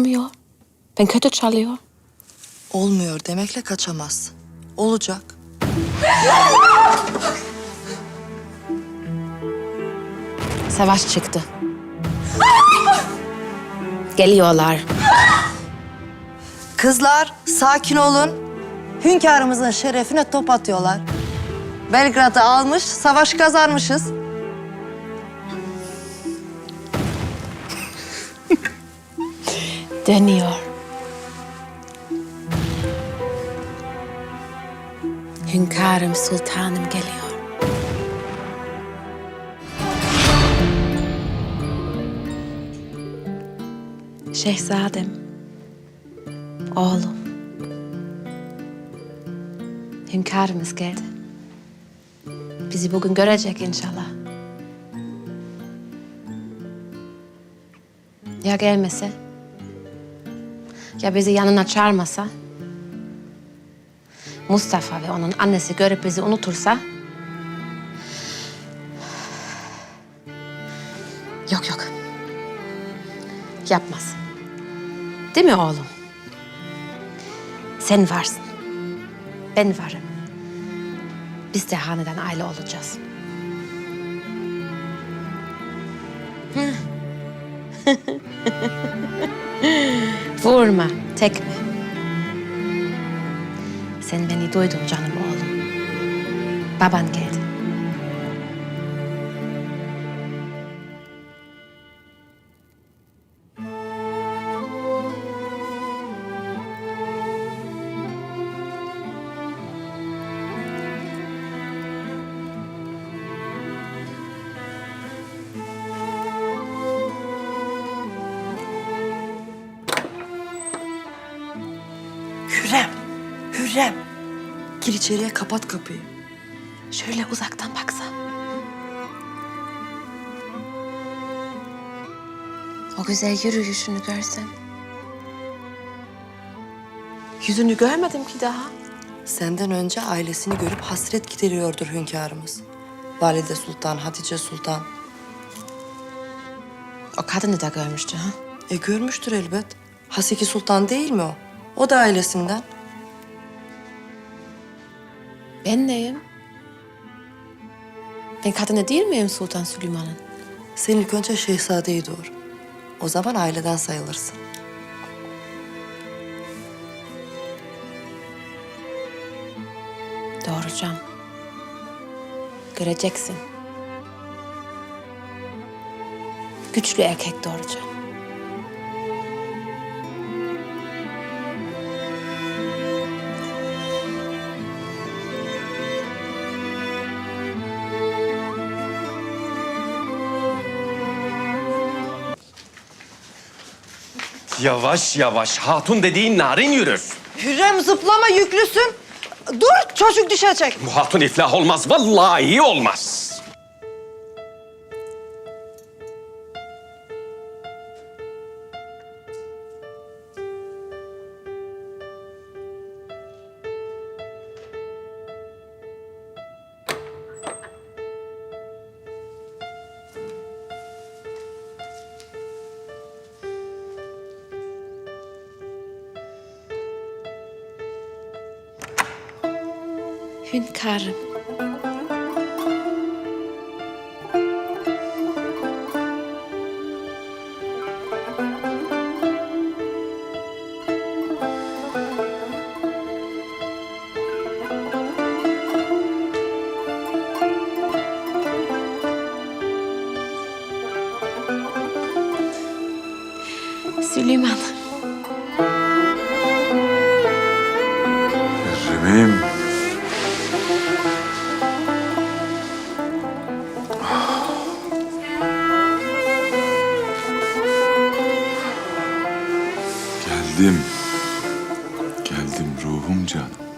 Olmuyor. Ben kötü çalıyor. Olmuyor demekle kaçamaz. Olacak. Savaş çıktı. Geliyorlar. Kızlar sakin olun. Hünkârımızın şerefine top atıyorlar. Belgrad'ı almış, savaş kazanmışız. Dönüyor. Hünkârım sultanım geliyor. Şehzadem. Oğlum. Hünkârımız geldi. Bizi bugün görecek inşallah. Ya gelmese? Ya bizi yanına çağırmasa? Mustafa ve onun annesi görüp bizi unutursa? Yok yok. Yapmaz. Değil mi oğlum? Sen varsın. Ben varım. Biz de hanedan aile olacağız. Vurma, tekme. Sen beni duydun canım oğlum. Baban geldi. Hürrem. Gir içeriye kapat kapıyı. Şöyle uzaktan baksa. O güzel yürüyüşünü görsen. Yüzünü görmedim ki daha. Senden önce ailesini görüp hasret gideriyordur hünkârımız. Valide Sultan, Hatice Sultan. O kadını da görmüştü ha. E görmüştür elbet. Haseki Sultan değil mi o? O da ailesinden. Ben neyim? Ben kadını değil miyim Sultan Süleyman'ın? Sen ilk önce şehzadeyi doğur. O zaman aileden sayılırsın. Doğuracağım. Göreceksin. Güçlü erkek doğuracağım. Yavaş yavaş. Hatun dediğin narin yürür. Hürrem zıplama yüklüsün. Dur çocuk düşecek. Bu hatun iflah olmaz. Vallahi olmaz. Hünkârım. Geldim. Geldim ruhum canım.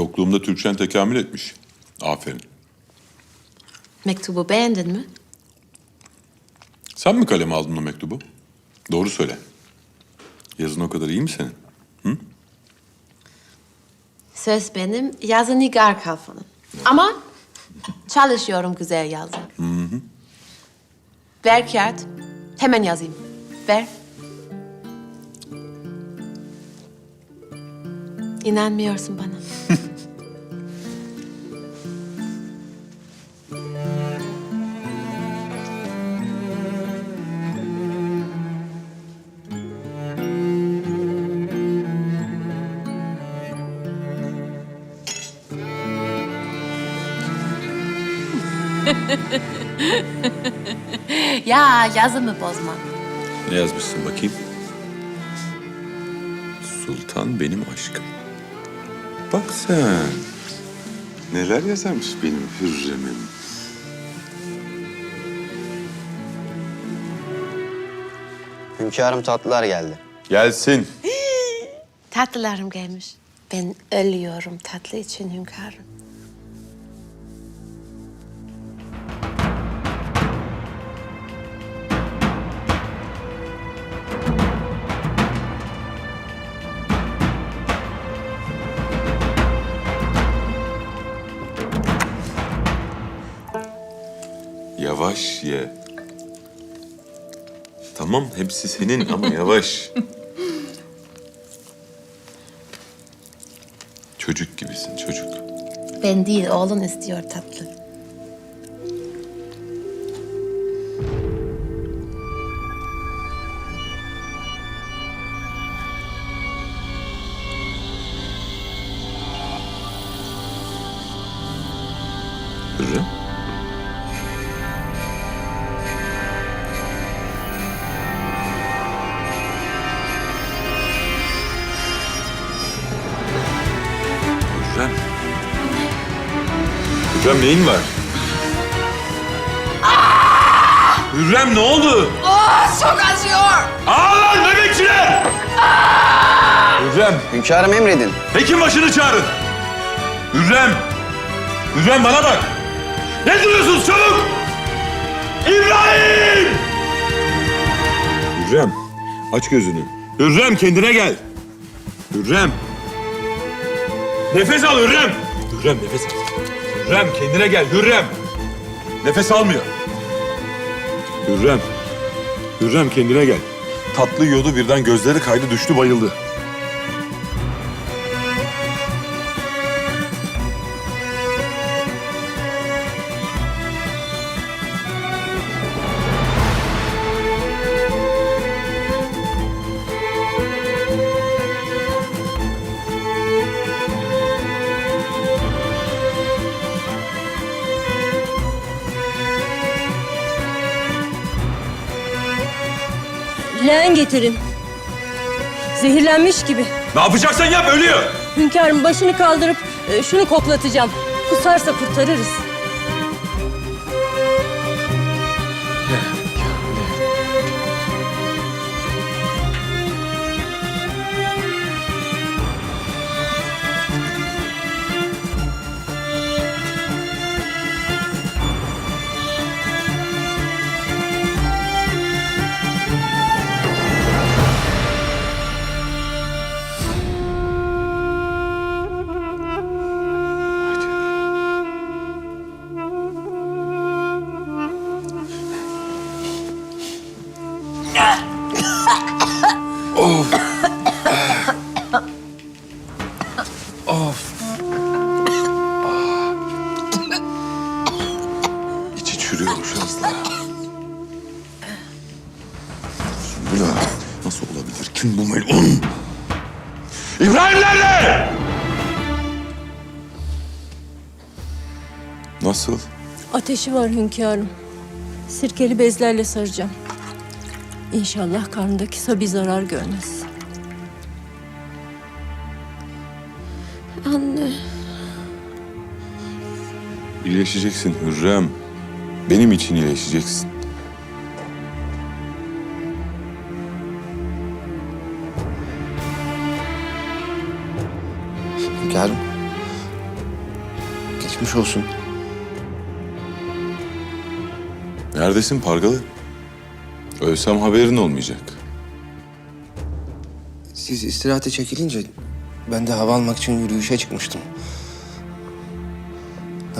Okulumda Türkçen tekamül etmiş. Aferin. Mektubu beğendin mi? Sen mi kaleme aldın o mektubu? Doğru söyle. Yazın o kadar iyi mi senin? Söz benim, yazı Nigar Kalfan'ın. Ama çalışıyorum güzel yazı. Ver kağıt. Hemen yazayım. Ver. İnanmıyorsun bana. ya yazımı bozma. Ne yazmışsın bakayım? Sultan benim aşkım. Bak sen. Neler yazarmış benim Hürrem'im. Hünkârım tatlılar geldi. Gelsin. Tatlılarım gelmiş. Ben ölüyorum tatlı için hünkârım. Yavaş ye. Tamam hepsi senin ama yavaş. çocuk gibisin çocuk. Ben değil, oğlun istiyor tatlı. Neyin var? Hürrem ne oldu? Çok acıyor. Ağlar bebekçiler! Hürrem, Hünkârım emredin. hekim başını çağırın. Hürrem, Hürrem bana bak. Ne duruyorsunuz çabuk? İbrahim! Hürrem, aç gözünü. Hürrem kendine gel. Hürrem. Nefes al Hürrem. Hürrem nefes al. Hürrem kendine gel Hürrem. Nefes almıyor. Hürrem. Hürrem kendine gel. Tatlı yiyordu birden gözleri kaydı düştü bayıldı. Getirin. Zehirlenmiş gibi. Ne yapacaksan yap ölüyor. Hünkârım başını kaldırıp e, şunu koklatacağım. Kusarsa kurtarırız. İçi çürüyormuş hızla. Sümbül Ağa, nasıl olabilir? Kim bu melun? İbrahim nerede? Nasıl? Ateşi var hünkârım. Sirkeli bezlerle saracağım. İnşallah karnındaki sabi zarar görmez. İyileşeceksin Hürrem. Benim için iyileşeceksin. Hünkârım. Geçmiş olsun. Neredesin Pargalı? Ölsem haberin olmayacak. Siz istirahate çekilince ben de hava almak için yürüyüşe çıkmıştım.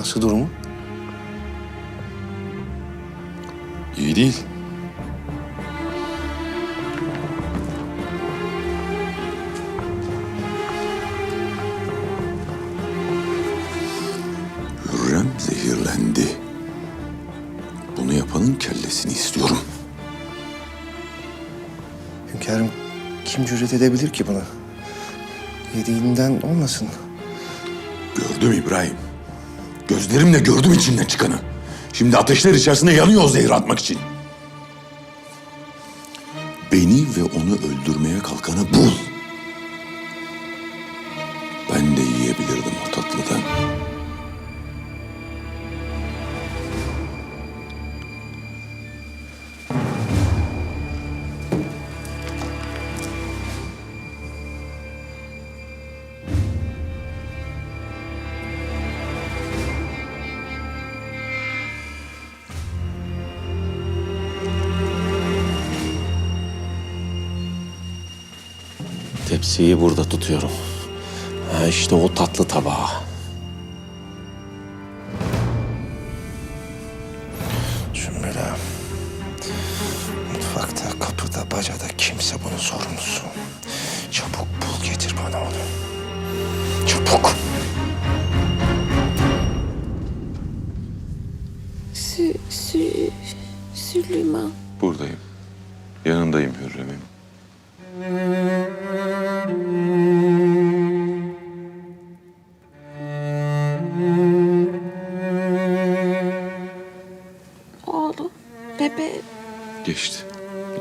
Nasıl durumu? İyi değil. Hürrem zehirlendi. Bunu yapanın kellesini istiyorum. Hünkârım kim cüret edebilir ki buna? Yediğinden olmasın. Gördüm İbrahim. Gözlerimle gördüm içinden çıkanı. Şimdi ateşler içerisinde yanıyor o zehri atmak için. Tepsiyi burada tutuyorum. Ha işte o tatlı tabağı. Sümbüla. Mutfakta, kapıda, bacada kimse bunun sorumlusu. Çabuk bul getir bana onu. Çabuk. Sü, sü, Süleyman. Buradayım. Yanındayım Hürrem'im.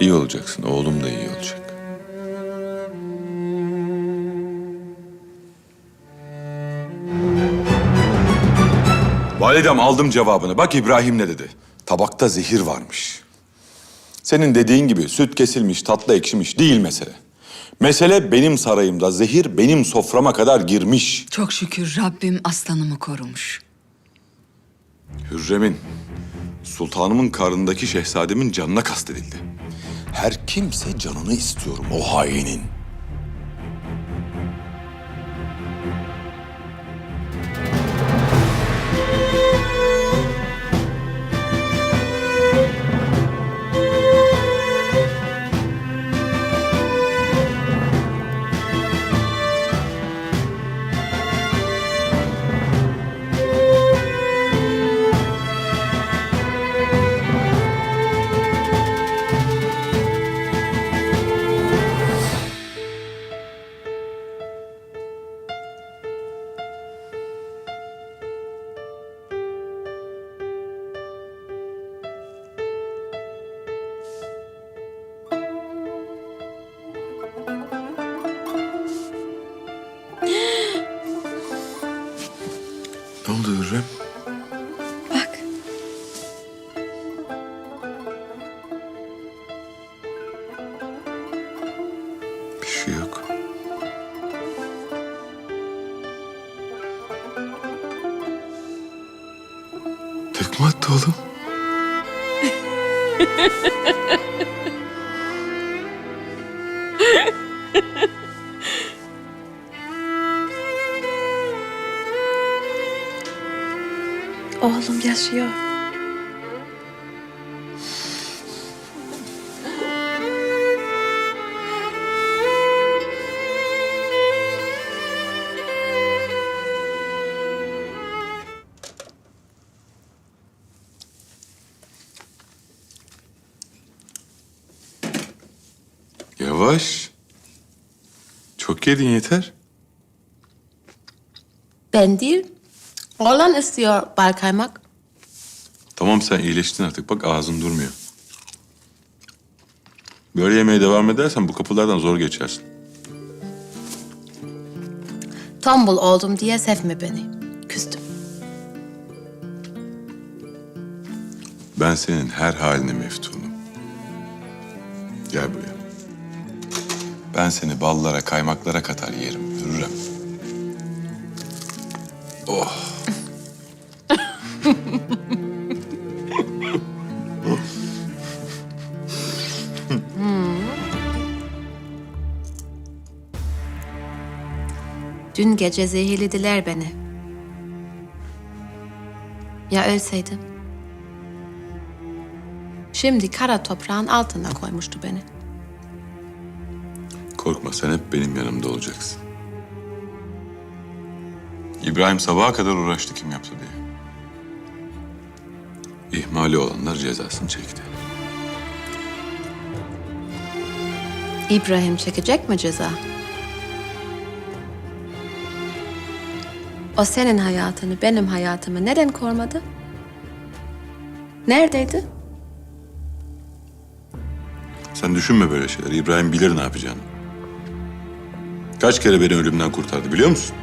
İyi olacaksın. Oğlum da iyi olacak. Validem aldım cevabını. Bak İbrahim ne dedi. Tabakta zehir varmış. Senin dediğin gibi süt kesilmiş, tatlı ekşimiş değil mesele. Mesele benim sarayımda zehir benim soframa kadar girmiş. Çok şükür Rabbim aslanımı korumuş. Hürrem'in, sultanımın karnındaki şehzademin canına kastedildi. Her kimse canını istiyorum o hainin. Tekme attı oğlum. oğlum yaşıyor. Yavaş. Çok yedin yeter. Ben değil. Oğlan istiyor bal kaymak. Tamam sen iyileştin artık. Bak ağzın durmuyor. Böyle yemeye devam edersen bu kapılardan zor geçersin. Tombul oldum diye sevme beni. Küstüm. Ben senin her haline meftunum. Gel buraya. Ben seni ballara, kaymaklara katar yerim Hürrem. Oh. Dün gece zehirlediler beni. Ya ölseydim? Şimdi kara toprağın altına koymuştu beni. Korkma sen hep benim yanımda olacaksın. İbrahim sabaha kadar uğraştı kim yaptı diye. İhmali olanlar cezasını çekti. İbrahim çekecek mi ceza? O senin hayatını, benim hayatımı neden korumadı? Neredeydi? Sen düşünme böyle şeyler. İbrahim bilir ne yapacağını. Kaç kere beni ölümden kurtardı biliyor musun?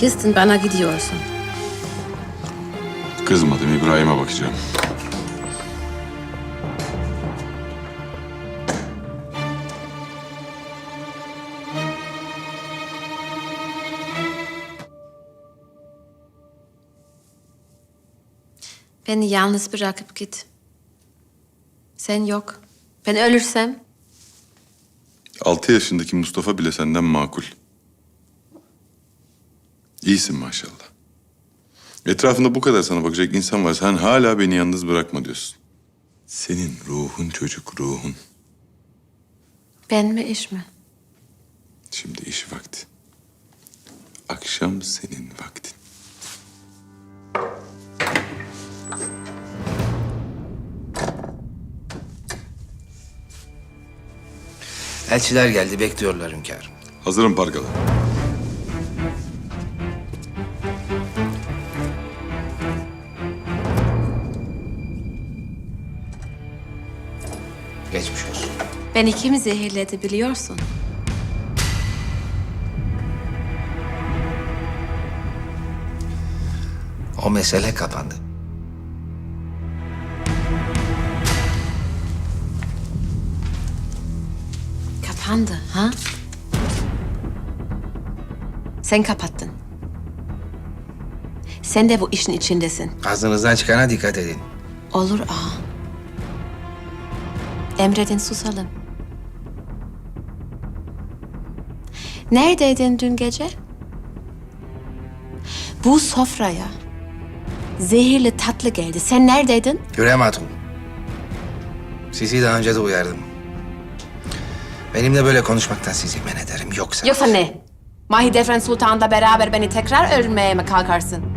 Kızdın bana gidiyorsun. Kızmadım İbrahim'e bakacağım. Beni yalnız bırakıp git. Sen yok. Ben ölürsem Altı yaşındaki Mustafa bile senden makul. İyisin maşallah. Etrafında bu kadar sana bakacak insan var. Sen hala beni yalnız bırakma diyorsun. Senin ruhun çocuk ruhun. ben mi iş mi? Şimdi iş vakti. Akşam senin vaktin. Elçiler geldi bekliyorlar hünkârım. Hazırım pargalı. Geçmiş olsun. Beni kim zehirledi biliyorsun? O mesele kapandı. Kapandı ha? Sen kapattın. Sen de bu işin içindesin. Ağzınızdan çıkana dikkat edin. Olur ağa. Emredin susalım. Neredeydin dün gece? Bu sofraya zehirli tatlı geldi. Sen neredeydin? Hatun. Sizi daha önce de uyardım. Benimle böyle konuşmaktan sizi men ederim. Yoksa... Yoksa ne? Mahidevran Sultan'la beraber beni tekrar öldürmeye mi kalkarsın?